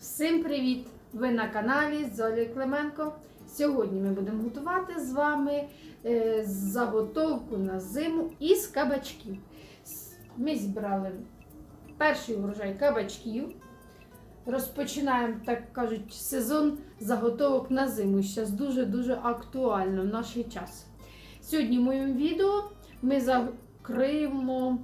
Всім привіт! Ви на каналі Золі Клименко. Сьогодні ми будемо готувати з вами е, заготовку на зиму із кабачків. Ми зібрали перший урожай кабачків. Розпочинаємо, так кажуть, сезон заготовок на зиму. Зараз дуже-дуже актуально в наш час. Сьогодні в моєму відео ми закриємо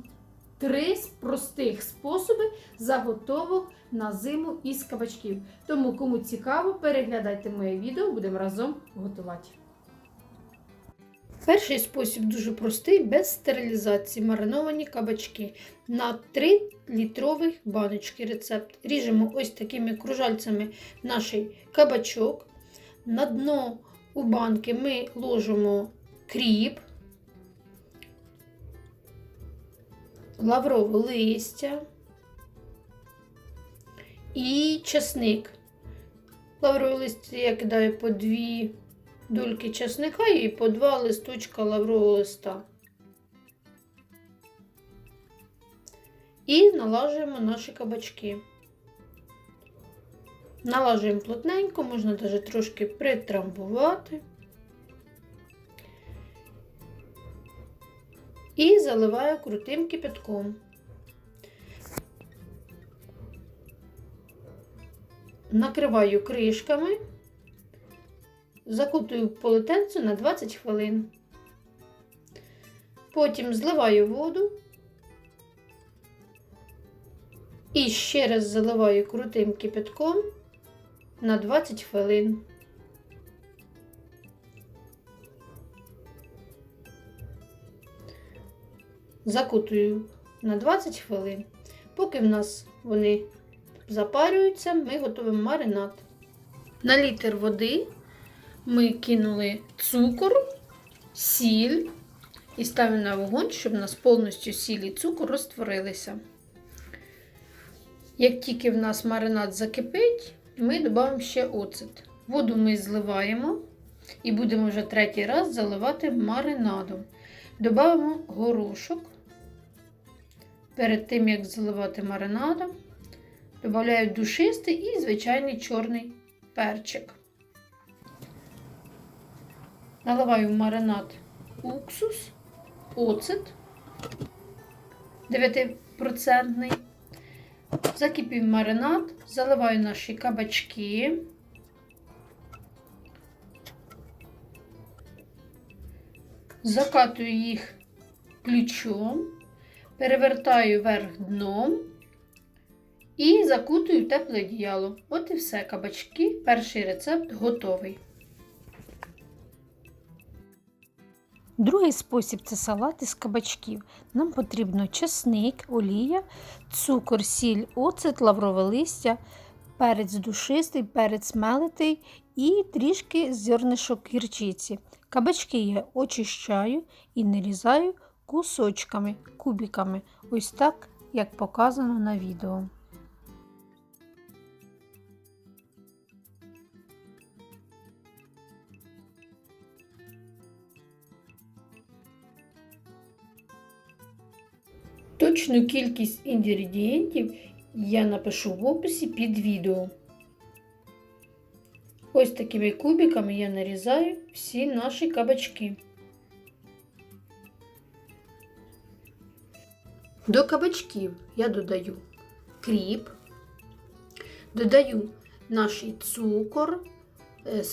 три простих способи заготовок на зиму із кабачків. Тому, кому цікаво, переглядайте моє відео, будемо разом готувати. Перший спосіб дуже простий, без стерилізації. Мариновані кабачки. На 3 літрових баночки рецепт. Ріжемо ось такими кружальцями наш кабачок. На дно у банки ми ложимо кріп, лаврове листя і часник. Лаврове листя я кидаю по дві дольки часника і по два листочка лаврового листа. І налажуємо наші кабачки. Налажуємо плотненько, можна навіть трошки притрамбувати. І заливаю крутим кипятком. Накриваю кришками, закутую полотенце на 20 хвилин. Потім зливаю воду і ще раз заливаю крутим кипятком на 20 хвилин. Закутую на 20 хвилин. Поки в нас вони запарюються, ми готуємо маринад. На літр води ми кинули цукор, сіль і ставимо на вогонь, щоб у нас повністю сіль і цукор розтворилися. Як тільки в нас маринад закипить, ми додаємо ще оцет. Воду ми зливаємо і будемо вже третій раз заливати маринадом. Додаємо горошок. Перед тим, як заливати маринадом, додаю душистий і звичайний чорний перчик. Наливаю в маринад уксус, оцет 9%. Закипів маринад, заливаю наші кабачки. Закатую їх ключом, перевертаю вверх дном і закутую тепле одіяло. От і все, кабачки. Перший рецепт готовий. Другий спосіб це салат із кабачків. Нам потрібно чесник, олія, цукор, сіль, оцет, лаврове листя, перець душистий, перець мелитий і трішки зернишок гірчиці. Кабачки я очищаю і нарізаю кусочками, кубиками. Ось так, як показано на відео. Точну кількість інгредієнтів я напишу в описі під відео. Ось такими кубиками я нарізаю всі наші кабачки. До кабачків я додаю кріп, додаю наш цукор, е,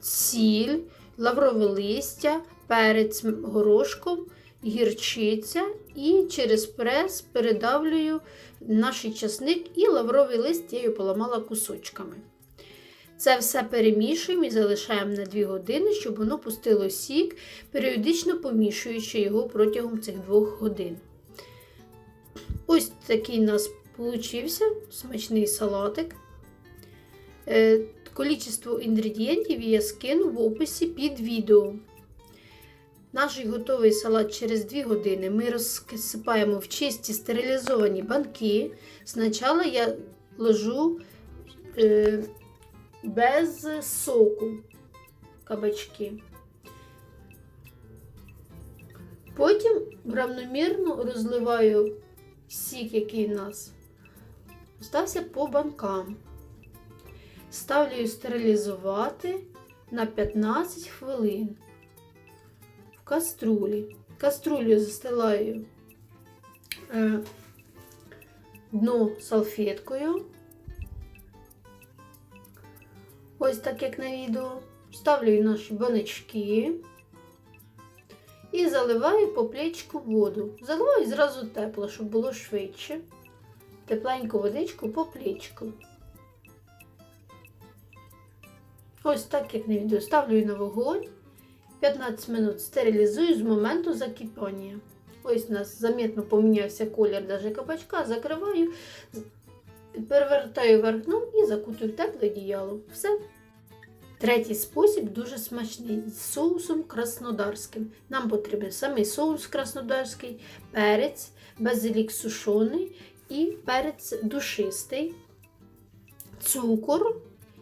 сіль, лаврове листя, перець горошком, гірчиця і через прес передавлюю наш часник і лавровий лист я його поламала кусочками. Це все перемішуємо і залишаємо на 2 години, щоб воно пустило сік, періодично помішуючи його протягом цих 2 годин. Ось такий у нас получився смачний салатик. Е, Количество інгредієнтів я скину в описі під відео. Наш готовий салат через 2 години ми розсипаємо в чисті стерилізовані банки. Спочатку я ложу е, без соку кабачки. Потім равномірно розливаю сік, який у нас остався по банкам. ставлю стерилізувати на 15 хвилин в каструлі. Каструлю застилаю е, дно салфеткою. Ось так як на відео. Ставлю наші баночки і заливаю по плечку воду. Заливаю зразу тепло, щоб було швидше. Тепленьку водичку по плечку. Ось так як на відео. Ставлю на вогонь. 15 минут стерилізую з моменту закипання. Ось у нас замітно помінявся колір даже кабачка. Закриваю, перевертаю вверх і закутую тепле діяло. Все. Третій спосіб дуже смачний з соусом краснодарським. Нам потрібен самий соус краснодарський, перець, базилік сушений і перець душистий, цукор,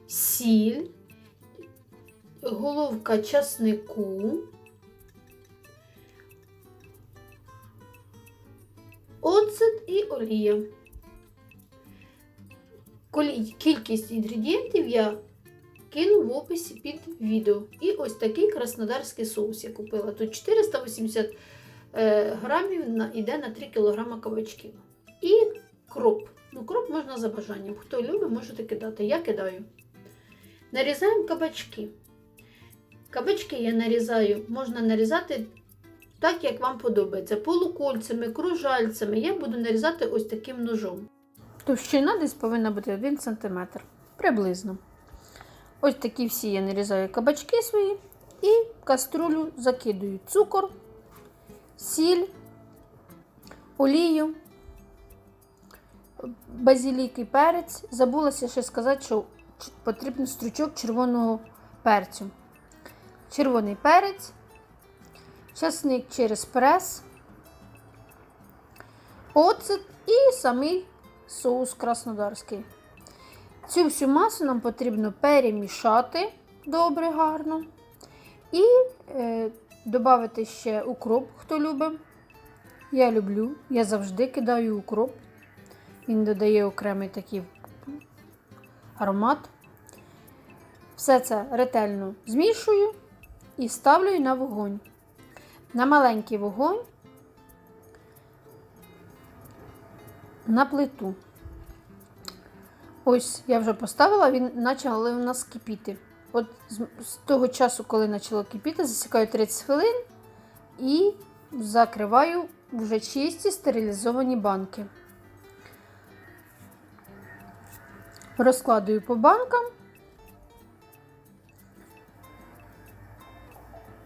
сіль, головка часнику, оцет і олія. Кількість інгредієнтів я кину в описі під відео. І ось такий краснодарський соус я купила. Тут 480 е, грамів йде на 3 кг кабачків. І кроп. Ну, кроп можна за бажанням. Хто любить, можете кидати. Я кидаю. Нарізаємо кабачки. Кабачки я нарізаю, можна нарізати так, як вам подобається. Полукольцями, кружальцями. Я буду нарізати ось таким ножом. Товщина десь повинна бути 1 см. Приблизно. Ось такі всі я нарізаю кабачки свої і в каструлю закидую цукор, сіль, олію, базилік і перець. Забулася ще сказати, що потрібен стручок червоного перцю. Червоний перець, часник через прес, оцет і самий соус краснодарський. Цю всю масу нам потрібно перемішати добре, гарно. І е, додати ще укроп, хто любить. Я люблю, я завжди кидаю укроп. Він додає окремий такий аромат. Все це ретельно змішую і ставлю на вогонь. На маленький вогонь на плиту. Ось я вже поставила, він почав у нас кипіти. От з, того часу, коли почало кипіти, засікаю 30 хвилин і закриваю вже чисті стерилізовані банки. Розкладую по банкам,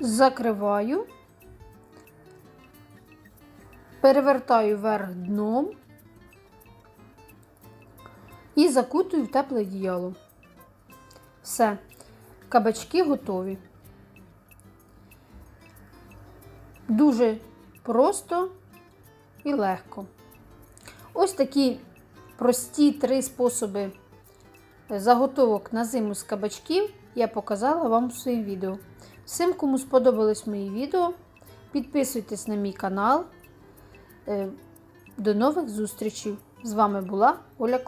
закриваю, перевертаю вверх дном і закутую в тепле одіяло. Все, кабачки готові. Дуже просто і легко. Ось такі прості три способи заготовок на зиму з кабачків я показала вам в своїм відео. Всім, кому сподобались мої відео, підписуйтесь на мій канал. Е, До нових зустрічей! З вами була Оля Клим.